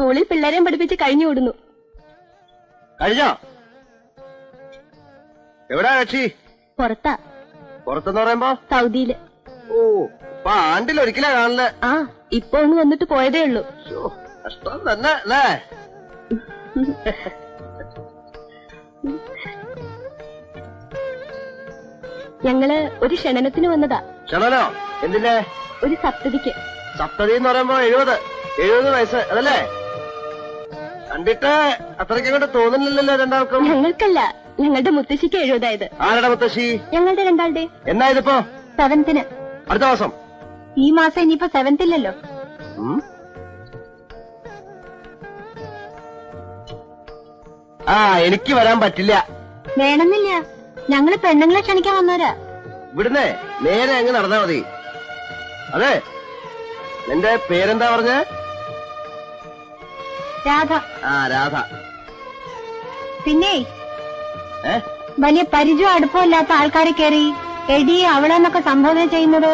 സ്കൂളിൽ പിള്ളേരെയും പഠിപ്പിച്ച് കഴിഞ്ഞു വിടുന്നു. കഴിഞ്ഞോ? എവിടാ കക്ഷി പുറത്താ. പുറത്തെന്ന് പറയുമ്പോ? സൗദിയിൽ. ഓ ഇപ്പൊ ആണ്ടിൽ ഒരിക്കലാ കാണൽ. ആ ഇപ്പൊ ഒന്ന് വന്നിട്ട് പോയതേ ഉള്ളൂ. കഷ്ടം തന്നെ അല്ലേ? ഞങ്ങൾ ഒരു ക്ഷണനത്തിന് വന്നതാ. ക്ഷണനോ? എന്തിന്റെ ഒരു സപ്തതിക്ക്. സപ്തതി എന്ന് പറയുമ്പോ എഴുപത്. എഴുപത് വയസ്സ് അതല്ലേ? കണ്ടിട്ട് അത്രയ്ക്ക് അങ്ങോട്ട് തോന്നുന്നില്ലല്ലോ രണ്ടാൾക്കും. ഞങ്ങൾക്കല്ല ഞങ്ങളുടെ മുത്തശ്ശിക്ക് എഴുപതായത്. ആരുടെ മുത്തശ്ശി? ഞങ്ങളുടെ രണ്ടാളുടെ. എന്നാ ഇതിപ്പോ സെവന്തിന് അടുത്ത മാസം. ഈ മാസം ഇനിയിപ്പോ സെവന്തില്ലല്ലോ? ആ എനിക്ക് വരാൻ പറ്റില്ല. വേണമെന്നില്ല. ഞങ്ങൾ പെണ്ണുങ്ങളെ ക്ഷണിക്കാൻ വന്നവരാ. ഇവിടുന്ന് നേരെ അങ്ങ് നടന്നാ മതി. അതെ. നിന്റെ പേരെന്താ പറഞ്ഞ? രാധ. ആ രാധ. പിന്നെ? ഏ? വലിയ പരിചയം അടുപ്പമില്ലാത്ത ആൾക്കാരെ കയറി എടി അവളെന്നൊക്കെ സംബോധന ചെയ്യുന്നത്